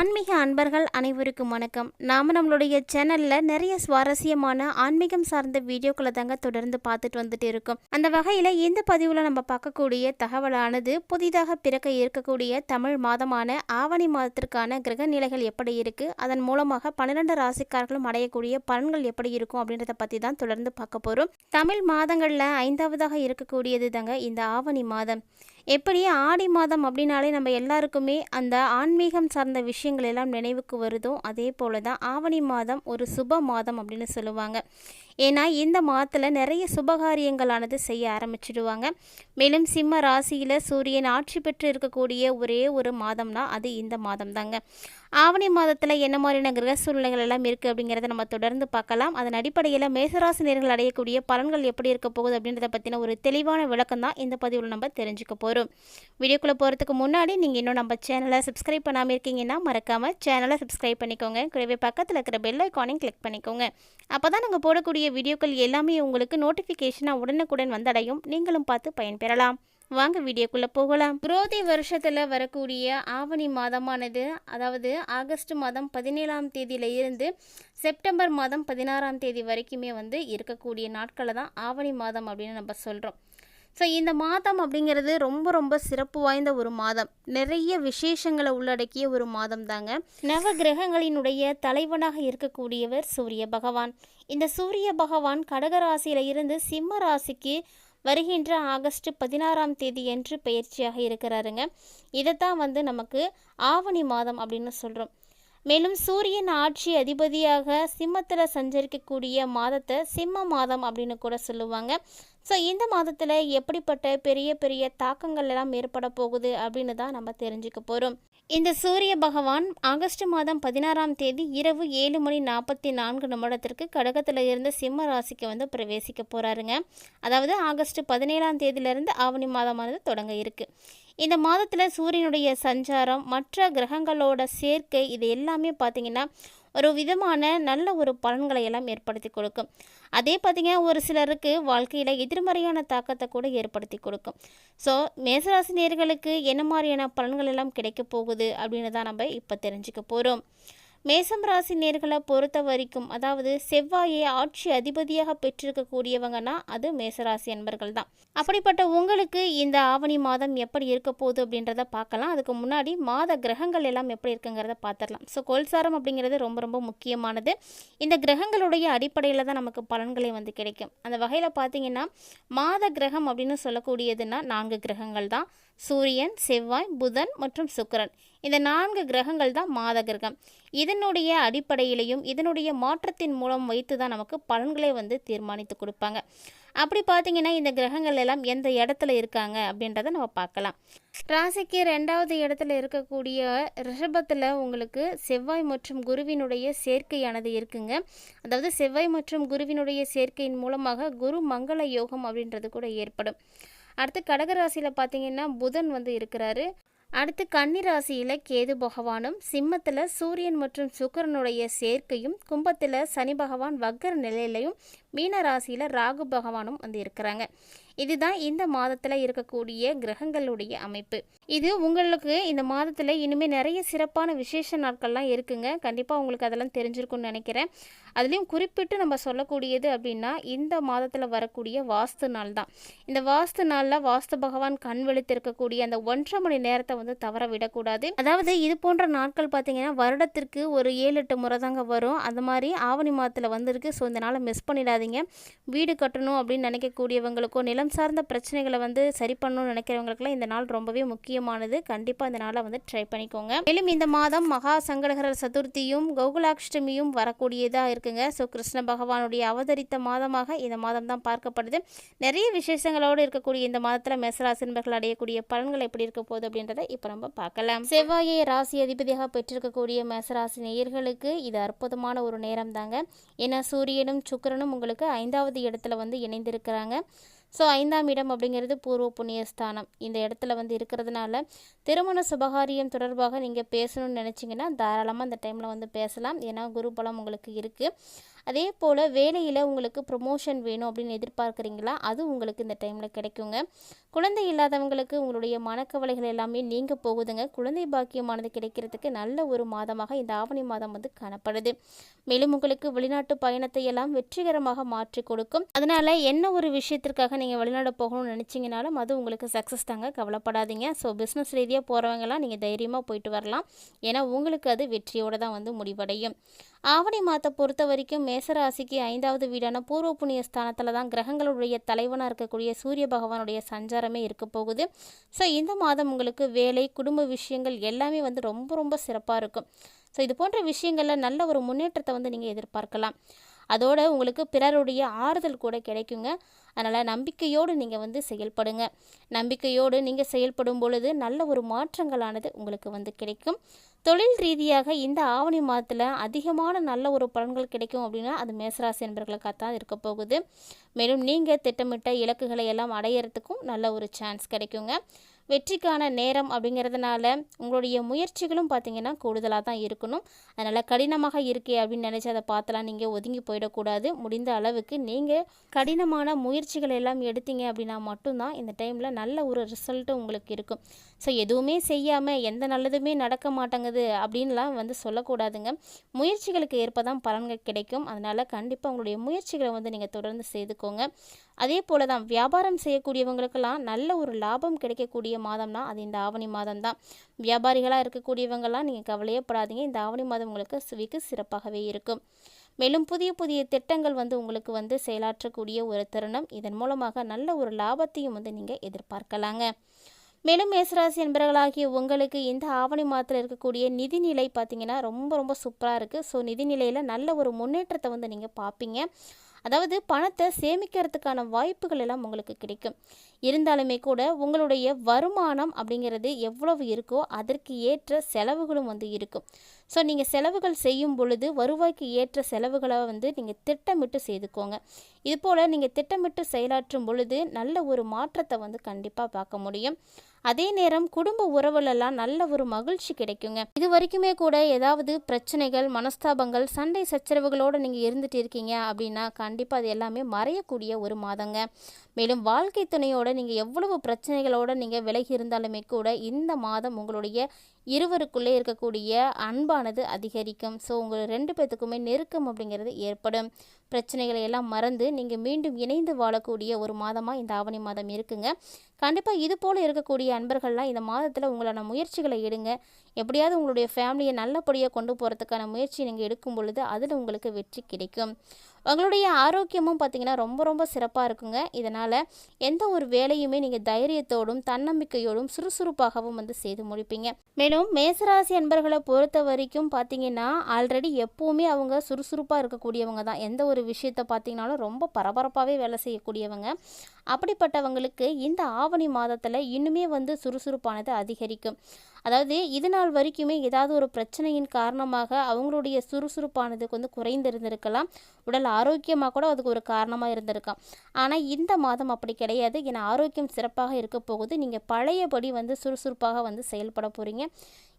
ஆன்மீக அன்பர்கள் அனைவருக்கும் வணக்கம். நாம் நம்மளுடைய சேனலில் நிறைய சுவாரஸ்யமான ஆன்மீகம் சார்ந்த வீடியோக்களை தாங்க தொடர்ந்து பார்த்துட்டு வந்துட்டு இருக்கோம். அந்த வகையில் இந்த பதிவில் நம்ம பார்க்கக்கூடிய தகவலானது புதிதாக பிறக்க இருக்கக்கூடிய தமிழ் மாதமான ஆவணி மாதத்திற்கான கிரக நிலைகள் எப்படி இருக்குது அதன் மூலமாக பன்னிரெண்டு ராசிக்காரர்களும் அடையக்கூடிய பலன்கள் எப்படி இருக்கும் அப்படின்றத பற்றி தான் தொடர்ந்து பார்க்க போகிறோம் தமிழ் மாதங்களில் ஐந்தாவதாக இருக்கக்கூடியது தாங்க இந்த ஆவணி மாதம். எப்படி ஆடி மாதம் அப்படின்னாலே நம்ம எல்லாருக்குமே அந்த ஆன்மீகம் சார்ந்த விஷயங்கள் எல்லாம் நினைவுக்கு வருதோ அதே போல தான் ஆவணி மாதம் ஒரு சுப மாதம் அப்படின்னு சொல்லுவாங்க. ஏன்னா இந்த மாதத்தில் நிறைய சுபகாரியங்களானது செய்ய ஆரம்பிச்சிடுவாங்க. மேலும் சிம்ம ராசியில் சூரியன் ஆட்சி பெற்று இருக்கக்கூடிய ஒரே ஒரு மாதம்னா அது இந்த மாதம் தாங்க ஆவணி மாதத்தில் என்ன மாதிரியான கிரக சூழ்நிலைகள் எல்லாம் இருக்குது அப்படிங்கிறத நம்ம தொடர்ந்து பார்க்கலாம். அதன் அடிப்படையில் மேசராசி நேர்கள் அடையக்கூடிய பலன்கள் எப்படி இருக்க போகுது அப்படின்றத பற்றின ஒரு தெளிவான விளக்கம் தான் இந்த பதிவில் நம்ம தெரிஞ்சுக்க போகிறோம் வீடியோக்குள்ளே போகிறதுக்கு முன்னாடி நீங்கள் இன்னும் நம்ம சேனலை சப்ஸ்கிரைப் பண்ணாமல் இருக்கீங்கன்னா மறக்காமல் சேனலை சப்ஸ்கிரைப் பண்ணிக்கோங்க. கூடவே பக்கத்தில் இருக்கிற பெல் ஐக்கானையும் கிளிக் பண்ணிக்கோங்க. அப்போ தான் நாங்கள் போடக்கூடிய வீடியோக்கள் எல்லாமே உங்களுக்கு நோட்டிஃபிகேஷனாக உடனுக்குடன் வந்தடையும். நீங்களும் பார்த்து பயன்பெறலாம். வாங்க வீடியோக்குள்ளே போகலாம். குரோதி வருஷத்தில் வரக்கூடிய ஆவணி மாதமானது அதாவது ஆகஸ்ட் மாதம் பதினேழாம் தேதியில் இருந்து செப்டம்பர் மாதம் பதினாறாம் தேதி வரைக்குமே வந்து இருக்கக்கூடிய நாட்களை தான் ஆவணி மாதம் அப்படின்னு நம்ம சொல்கிறோம் ஸோ இந்த மாதம் அப்படிங்கிறது ரொம்ப ரொம்ப சிறப்பு வாய்ந்த ஒரு மாதம். நிறைய விசேஷங்களை உள்ளடக்கிய ஒரு மாதம் தாங்க. நவ கிரகங்களினுடைய தலைவனாக இருக்கக்கூடியவர் சூரிய பகவான். இந்த சூரிய பகவான் கடகராசியில இருந்து சிம்ம ராசிக்கு வருகின்ற ஆகஸ்ட் பதினாறாம் தேதி என்று பயிற்சியாக இருக்கிறாருங்க. இதைத்தான் வந்து நமக்கு ஆவணி மாதம் அப்படின்னு சொல்கிறோம் மேலும் சூரியன் ஆட்சி அதிபதியாக சிம்மத்தில் சஞ்சரிக்கக்கூடிய மாதத்தை சிம்ம மாதம் அப்படின்னு கூட சொல்லுவாங்க. ஸோ இந்த மாதத்தில் எப்படிப்பட்ட பெரிய பெரிய தாக்கங்கள் எல்லாம் ஏற்பட போகுது அப்படின்னு தான் நம்ம தெரிஞ்சுக்க போகிறோம் இந்த சூரிய பகவான் ஆகஸ்ட் மாதம் பதினாறாம் தேதி இரவு ஏழு மணி நாற்பத்தி நான்கு நிமிடத்திற்கு கடகத்தில் இருந்து சிம்ம ராசிக்கு வந்து பிரவேசிக்க போகிறாருங்க அதாவது ஆகஸ்ட் பதினேழாம் தேதியிலிருந்து ஆவணி மாதமானது தொடங்க இருக்குது இந்த மாதத்தில் சூரியனுடைய சஞ்சாரம் மற்ற கிரகங்களோட சேர்க்கை இது எல்லாமே பார்த்திங்கன்னா ஒரு விதமான நல்ல ஒரு பலன்களை எல்லாம் ஏற்படுத்தி கொடுக்கும். அதே பார்த்திங்கன்னா ஒரு சிலருக்கு வாழ்க்கையில் எதிர்மறையான தாக்கத்தை கூட ஏற்படுத்தி கொடுக்கும். ஸோ மேசராசி நேர்களுக்கு என்ன மாதிரியான பலன்கள் எல்லாம் கிடைக்க போகுது அப்படின்னு தான் நம்ம இப்போ தெரிஞ்சுக்க போகிறோம் மேசம் ராசி நேர்களை பொறுத்த வரைக்கும் அதாவது செவ்வாயை ஆட்சி அதிபதியாக பெற்றிருக்கக்கூடியவங்கன்னா அது மேசராசி என்பர்கள் தான் அப்படிப்பட்ட உங்களுக்கு இந்த ஆவணி மாதம் எப்படி இருக்க போகுது அப்படின்றத பார்க்கலாம். அதுக்கு முன்னாடி மாத கிரகங்கள் எல்லாம் எப்படி இருக்குங்கிறத பார்த்துடலாம். ஸோ கோல்சாரம் அப்படிங்கிறது ரொம்ப ரொம்ப முக்கியமானது. இந்த கிரகங்களுடைய அடிப்படையில் தான் நமக்கு பலன்களே வந்து கிடைக்கும். அந்த வகையில் பார்த்தீங்கன்னா மாத கிரகம் அப்படின்னு சொல்லக்கூடியதுன்னா நான்கு கிரகங்கள் தான் சூரியன் செவ்வாய் புதன் மற்றும் சுக்கிரன். இந்த நான்கு கிரகங்கள் தான் மாத கிரகம். இதனுடைய அடிப்படையிலையும் இதனுடைய மாற்றத்தின் மூலம் வைத்து தான் நமக்கு பலன்களை வந்து தீர்மானித்து கொடுப்பாங்க. அப்படி பார்த்தீங்கன்னா இந்த கிரகங்கள் எல்லாம் எந்த இடத்துல இருக்காங்க அப்படின்றத நம்ம பார்க்கலாம். ராசிக்கு ரெண்டாவது இடத்துல இருக்கக்கூடிய ரிஷபத்தில் உங்களுக்கு செவ்வாய் மற்றும் குருவினுடைய சேர்க்கையானது இருக்குங்க. அதாவது செவ்வாய் மற்றும் குருவினுடைய சேர்க்கையின் மூலமாக குரு மங்கள யோகம் அப்படின்றது கூட ஏற்படும். அடுத்து கடகராசியில் பார்த்தீங்கன்னா புதன் வந்து இருக்கிறாரு. அடுத்து கன்னிராசியில் கேது பகவானும் சிம்மத்தில் சூரியன் மற்றும் சுக்கரனுடைய சேர்க்கையும் கும்பத்தில் சனி பகவான் வக்கர நிலையிலையும் மீன ராசியில் ராகு பகவானும் வந்து இருக்கிறாங்க இதுதான் இந்த மாதத்தில் இருக்கக்கூடிய கிரகங்களுடைய அமைப்பு. இது உங்களுக்கு இந்த மாதத்தில் இனிமேல் நிறைய சிறப்பான விசேஷ நாட்கள்லாம் இருக்குங்க. கண்டிப்பாக உங்களுக்கு அதெல்லாம் தெரிஞ்சிருக்கும்னு நினைக்கிறேன். அதுலேயும் குறிப்பிட்டு நம்ம சொல்லக்கூடியது அப்படின்னா இந்த மாதத்தில் வரக்கூடிய வாஸ்து நாள் தான் இந்த வாஸ்து நாளில் வாஸ்து பகவான் கண் வெளித்திருக்கக்கூடிய அந்த ஒன்றரை மணி நேரத்தை வந்து தவற விடக்கூடாது. அதாவது இது போன்ற நாட்கள் பார்த்தீங்கன்னா வருடத்திற்கு ஒரு ஏழு எட்டு முறை தாங்க வரும். அந்த மாதிரி ஆவணி மாதத்தில் வந்திருக்கு. ஸோ இந்த நாளை மிஸ் பண்ணிடாது பண்ணிடாதீங்க வீடு கட்டணும் அப்படின்னு நினைக்கக்கூடியவங்களுக்கும் நிலம் சார்ந்த பிரச்சனைகளை வந்து சரி பண்ணணும்னு நினைக்கிறவங்களுக்குலாம் இந்த நாள் ரொம்பவே முக்கியமானது. கண்டிப்பாக இந்த நாளை வந்து ட்ரை பண்ணிக்கோங்க. மேலும் இந்த மாதம் மகா சங்கடகர சதுர்த்தியும் கோகுலாஷ்டமியும் வரக்கூடியதாக இருக்குங்க. ஸோ கிருஷ்ண பகவானுடைய அவதரித்த மாதமாக இந்த மாதம் தான் பார்க்கப்படுது. நிறைய விசேஷங்களோடு இருக்கக்கூடிய இந்த மாதத்தில் மேசராசின்பர்கள் அடையக்கூடிய பலன்கள் எப்படி இருக்க போகுது அப்படின்றத இப்போ நம்ம பார்க்கலாம். செவ்வாயை ராசி அதிபதியாக பெற்றிருக்கக்கூடிய மேசராசி நேயர்களுக்கு இது அற்புதமான ஒரு நேரம் தாங்க ஏன்னா சூரியனும் சுக்கிரனும் உங்களுக்கு ஐந்தாவது இடத்துல வந்து இணைந்திருக்கிறாங்க. ஸோ ஐந்தாம் இடம் அப்படிங்கிறது பூர்வ புண்ணியஸ்தானம் இந்த இடத்துல வந்து இருக்கிறதுனால திருமண சுபகாரியம் தொடர்பாக நீங்கள் பேசணும்னு நினச்சிங்கன்னா தாராளமாக அந்த டைமில் வந்து பேசலாம். ஏன்னா குரு பலம் உங்களுக்கு இருக்குது அதே போல் வேலையில் உங்களுக்கு ப்ரொமோஷன் வேணும் அப்படின்னு எதிர்பார்க்குறீங்களா? அது உங்களுக்கு இந்த டைமில் கிடைக்குங்க. குழந்தை இல்லாதவங்களுக்கு உங்களுடைய மனக்கவலைகள் எல்லாமே நீங்க போகுதுங்க. குழந்தை பாக்கியமானது கிடைக்கிறதுக்கு நல்ல ஒரு மாதமாக இந்த ஆவணி மாதம் வந்து காணப்படுது. மேலும் உங்களுக்கு வெளிநாட்டு பயணத்தை எல்லாம் வெற்றிகரமாக மாற்றி கொடுக்கும். அதனால என்ன ஒரு விஷயத்திற்காக நீங்க வெளிநாடு போகணும்னு நினைச்சீங்கனாலும் அது உங்களுக்கு சக்ஸஸ் தாங்க. கவலைப்படாதீங்க. ஸோ பிஸ்னஸ் ரீதியாக போகிறவங்கலாம் நீங்கள் தைரியமாக போயிட்டு வரலாம். ஏன்னா உங்களுக்கு அது வெற்றியோடு தான் வந்து முடிவடையும். ஆவணி மாதத்தை பொறுத்த வரைக்கும் மேசராசிக்கு ஐந்தாவது வீடான பூர்வ புண்ணிய ஸ்தானத்தில் தான் கிரகங்களுடைய தலைவனாக இருக்கக்கூடிய சூரிய பகவானுடைய சஞ்சாரம் இருக்க போகுது. ஸோ இந்த மாதம் உங்களுக்கு வேலை குடும்ப விஷயங்கள் எல்லாமே வந்து ரொம்ப ரொம்ப சிறப்பாக இருக்கும். ஸோ இது போன்ற விஷயங்களில் நல்ல ஒரு முன்னேற்றத்தை வந்து நீங்கள் எதிர்பார்க்கலாம். அதோட உங்களுக்கு பிறருடைய ஆறுதல் கூட கிடைக்குங்க. அதனால் நம்பிக்கையோடு நீங்கள் வந்து செயல்படுங்க. நம்பிக்கையோடு நீங்கள் செயல்படும் பொழுது நல்ல ஒரு மாற்றங்களானது உங்களுக்கு வந்து கிடைக்கும். தொழில் ரீதியாக இந்த ஆவணி மாதத்தில் அதிகமான நல்ல ஒரு பலன்கள் கிடைக்கும் அப்படின்னா அது மேசராசி என்பர்களுக்காக தான் இருக்க போகுது. மேலும் நீங்கள் திட்டமிட்ட இலக்குகளை எல்லாம் அடையிறதுக்கும் நல்ல ஒரு சான்ஸ் கிடைக்குங்க. வெற்றிக்கான நேரம் அப்படிங்கிறதுனால உங்களுடைய முயற்சிகளும் பார்த்தீங்கன்னா கூடுதலாக தான் இருக்கணும். அதனால் கடினமாக இருக்கே அப்படின்னு நினச்சி அதை பார்த்தலாம் நீங்கள் ஒதுங்கி போயிடக்கூடாது. முடிந்த அளவுக்கு நீங்கள் கடினமான முயற்சிகள் எல்லாம் எடுத்தீங்க அப்படின்னா மட்டும்தான் இந்த டைமில் நல்ல ஒரு ரிசல்ட்டும் உங்களுக்கு இருக்கும். ஸோ எதுவுமே செய்யாமல் எந்த நல்லதுமே நடக்க மாட்டேங்குது அப்படின்லாம் வந்து சொல்லக்கூடாதுங்க. முயற்சிகளுக்கு ஏற்ப தான் பலன்கள் கிடைக்கும். அதனால் கண்டிப்பாக உங்களுடைய முயற்சிகளை வந்து நீங்கள் தொடர்ந்து செய்துக்கோங்க. அதே போல தான் வியாபாரம் செய்யக்கூடியவங்களுக்கெல்லாம் நல்ல ஒரு லாபம் கிடைக்கக்கூடிய மாதம்னா அது இந்த ஆவணி மாதம் தான் வியாபாரிகளாக இருக்கக்கூடியவங்கெல்லாம் நீங்கள் கவலையப்படாதீங்க. இந்த ஆவணி மாதம் உங்களுக்கு சுவிக்கு சிறப்பாகவே இருக்கும். மேலும் புதிய புதிய திட்டங்கள் வந்து உங்களுக்கு வந்து செயலாற்றக்கூடிய ஒரு தருணம். இதன் மூலமாக நல்ல ஒரு லாபத்தையும் வந்து நீங்கள் எதிர்பார்க்கலாங்க. மேலும் மேசராசி என்பவர்களாகிய உங்களுக்கு இந்த ஆவணி மாதத்தில் இருக்கக்கூடிய நிதிநிலை பார்த்தீங்கன்னா ரொம்ப ரொம்ப சூப்பராக இருக்குது ஸோ நிதிநிலையில் நல்ல ஒரு முன்னேற்றத்தை வந்து நீங்கள் பார்ப்பீங்க அதாவது பணத்தை சேமிக்கிறதுக்கான வாய்ப்புகள் எல்லாம் உங்களுக்கு கிடைக்கும். இருந்தாலுமே கூட உங்களுடைய வருமானம் அப்படிங்கிறது எவ்வளவு இருக்கோ அதற்கு ஏற்ற செலவுகளும் வந்து இருக்கும். ஸோ நீங்கள் செலவுகள் செய்யும் பொழுது வருவாய்க்கு ஏற்ற செலவுகளை வந்து நீங்கள் திட்டமிட்டு செய்துக்கோங்க. இது போல் நீங்கள் திட்டமிட்டு செயலாற்றும் பொழுது நல்ல ஒரு மாற்றத்தை வந்து கண்டிப்பாக பார்க்க முடியும். அதே நேரம் குடும்ப உறவுலெல்லாம் நல்ல ஒரு மகிழ்ச்சி கிடைக்குங்க. இது வரைக்குமே கூட ஏதாவது பிரச்சனைகள் மனஸ்தாபங்கள் சண்டை சச்சரவுகளோடு நீங்கள் இருந்துட்டு இருக்கீங்க அப்படின்னா கண்டிப்பாக அது எல்லாமே மறையக்கூடிய ஒரு மாதங்க. மேலும் வாழ்க்கை துணையோட நீங்கள் எவ்வளவு பிரச்சனைகளோடு நீங்கள் விலகி இருந்தாலுமே கூட இந்த மாதம் உங்களுடைய இருவருக்குள்ளே இருக்கக்கூடிய அன்பானது அதிகரிக்கும். ஸோ உங்கள் ரெண்டு பேர்த்துக்குமே நெருக்கம் அப்படிங்கிறது ஏற்படும். பிரச்சனைகளை எல்லாம் மறந்து நீங்கள் மீண்டும் இணைந்து வாழக்கூடிய ஒரு மாதமாக இந்த ஆவணி மாதம் இருக்குங்க. கண்டிப்பாக இது போல் இருக்கக்கூடிய அன்பர்கள்லாம் இந்த மாதத்தில் உங்களான முயற்சிகளை எடுங்க. எப்படியாவது உங்களுடைய ஃபேமிலியை நல்லபடியாக கொண்டு போகிறதுக்கான முயற்சி நீங்கள் எடுக்கும் பொழுது அதில் உங்களுக்கு வெற்றி கிடைக்கும். உங்களுடைய ஆரோக்கியமும் பார்த்திங்கன்னா ரொம்ப ரொம்ப சிறப்பாக இருக்குங்க. இதனால் எந்த ஒரு வேலையுமே நீங்கள் தைரியத்தோடும் தன்னம்பிக்கையோடும் சுறுசுறுப்பாகவும் வந்து செய்து முடிப்பீங்க. மேலும் மேசராசி அன்பர்களை பொறுத்த வரைக்கும் பார்த்தீங்கன்னா ஆல்ரெடி எப்போவுமே அவங்க சுறுசுறுப்பாக இருக்கக்கூடியவங்க தான். எந்த ஒரு விஷயத்தை பார்த்திங்கனாலும் ரொம்ப பரபரப்பாகவே வேலை செய்யக்கூடியவங்க. அப்படிப்பட்டவங்களுக்கு இந்த ஆவணி மாதத்தில் இன்னுமே வந்து சுறுசுறுப்பானது அதிகரிக்கும். அதாவது இது நாள் வரைக்குமே ஏதாவது ஒரு பிரச்சனையின் காரணமாக அவங்களுடைய சுறுசுறுப்பானது வந்து குறைந்திருந்திருக்கலாம். உடல் ஆரோக்கியமாக கூட அதுக்கு ஒரு காரணமாக இருந்திருக்கலாம். ஆனால் இந்த மாதம் அப்படி கிடையாது. ஏன்னா ஆரோக்கியம் சிறப்பாக இருக்க போகுது. நீங்கள் பழையபடி வந்து சுறுசுறுப்பாக வந்து செயல்பட போகிறீங்க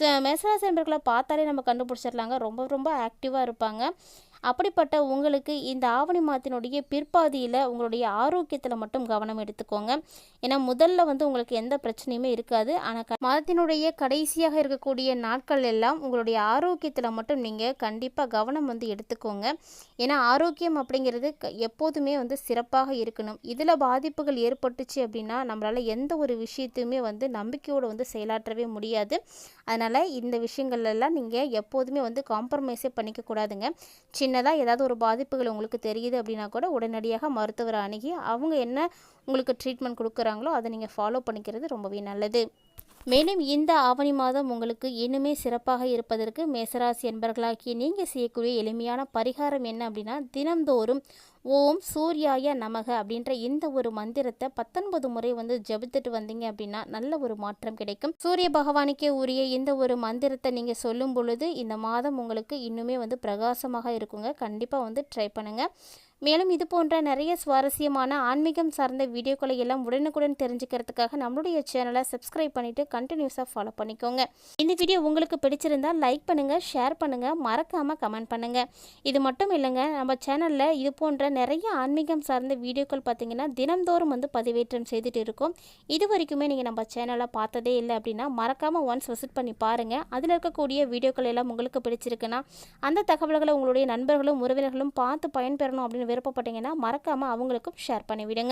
மேசராசி நண்பர்களை பார்த்தாலே நம்ம கண்டுபிடிச்சிடலாங்க. ரொம்ப ரொம்ப ஆக்டிவாக இருப்பாங்க. அப்படிப்பட்ட உங்களுக்கு இந்த ஆவணி மாதத்தினுடைய பிற்பாதியில் உங்களுடைய ஆரோக்கியத்தில் மட்டும் கவனம் எடுத்துக்கோங்க. ஏன்னா முதல்ல வந்து உங்களுக்கு எந்த பிரச்சனையுமே இருக்காது. ஆனால் மாதத்தினுடைய கடைசியாக இருக்கக்கூடிய நாட்கள் எல்லாம் உங்களுடைய ஆரோக்கியத்தில் மட்டும் நீங்கள் கண்டிப்பாக கவனம் வந்து எடுத்துக்கோங்க. ஏன்னா ஆரோக்கியம் அப்படிங்கிறது எப்போதுமே வந்து சிறப்பாக இருக்கணும். இதில் பாதிப்புகள் ஏற்பட்டுச்சு அப்படின்னா நம்மளால் எந்த ஒரு விஷயத்தையுமே வந்து நம்பிக்கையோடு வந்து செயலாற்றவே முடியாது. அதனால் இந்த விஷயங்கள்லாம் நீங்கள் எப்போதுமே வந்து காம்ப்ரமைஸே பண்ணிக்கக்கூடாதுங்க சின்னதாக ஏதாவது ஒரு பாதிப்புகள் உங்களுக்கு தெரியுது அப்படின்னா கூட உடனடியாக மருத்துவரை அணுகி அவங்க என்ன உங்களுக்கு ட்ரீட்மெண்ட் கொடுக்குறாங்களோ அதை நீங்கள் ஃபாலோ பண்ணிக்கிறது ரொம்பவே நல்லது. மேலும் இந்த ஆவணி மாதம் உங்களுக்கு இன்னுமே சிறப்பாக இருப்பதற்கு மேசராசி என்பர்களாகிய நீங்கள் செய்யக்கூடிய எளிமையான பரிகாரம் என்ன அப்படின்னா தினந்தோறும் ஓம் சூர்யாய நமக அப்படின்ற இந்த ஒரு மந்திரத்தை பத்தொன்பது முறை வந்து ஜபித்துட்டு வந்தீங்க அப்படின்னா நல்ல ஒரு மாற்றம் கிடைக்கும். சூரிய பகவானுக்கே உரிய இந்த ஒரு மந்திரத்தை நீங்கள் சொல்லும் பொழுது இந்த மாதம் உங்களுக்கு இன்னுமே வந்து பிரகாசமாக இருக்குங்க. கண்டிப்பாக வந்து ட்ரை பண்ணுங்கள் மேலும் இது போன்ற நிறைய சுவாரஸ்யமான ஆன்மீகம் சார்ந்த வீடியோக்களை எல்லாம் உடனுக்குடன் தெரிஞ்சுக்கிறதுக்காக நம்மளுடைய சேனலை சப்ஸ்கிரைப் பண்ணிட்டு கண்டினியூஸாக ஃபாலோ பண்ணிக்கோங்க. இந்த வீடியோ உங்களுக்கு பிடிச்சிருந்தால் லைக் பண்ணுங்கள் ஷேர் பண்ணுங்கள் மறக்காமல் கமெண்ட் பண்ணுங்கள் இது மட்டும் இல்லைங்க நம்ம சேனலில் இது போன்ற நிறைய ஆன்மீகம் சார்ந்த வீடியோக்கள் பார்த்திங்கன்னா தினம்தோறும் வந்து பதிவேற்றம் செய்துட்டு இருக்கோம். இது வரைக்குமே நீங்கள் நம்ம சேனலை பார்த்ததே இல்லை அப்படின்னா மறக்காமல் ஒன்ஸ் விசிட் பண்ணி பாருங்கள் அதில் இருக்கக்கூடிய வீடியோக்கள் எல்லாம் உங்களுக்கு பிடிச்சிருக்குன்னா அந்த தகவல்களை உங்களுடைய நண்பர்களும் உறவினர்களும் பார்த்து பயன்பெறணும் அப்படின்னு விருப்பப்பட்டீங்கன்னா மறக்காமல் அவங்களுக்கும் ஷேர் பண்ணிவிடுங்க.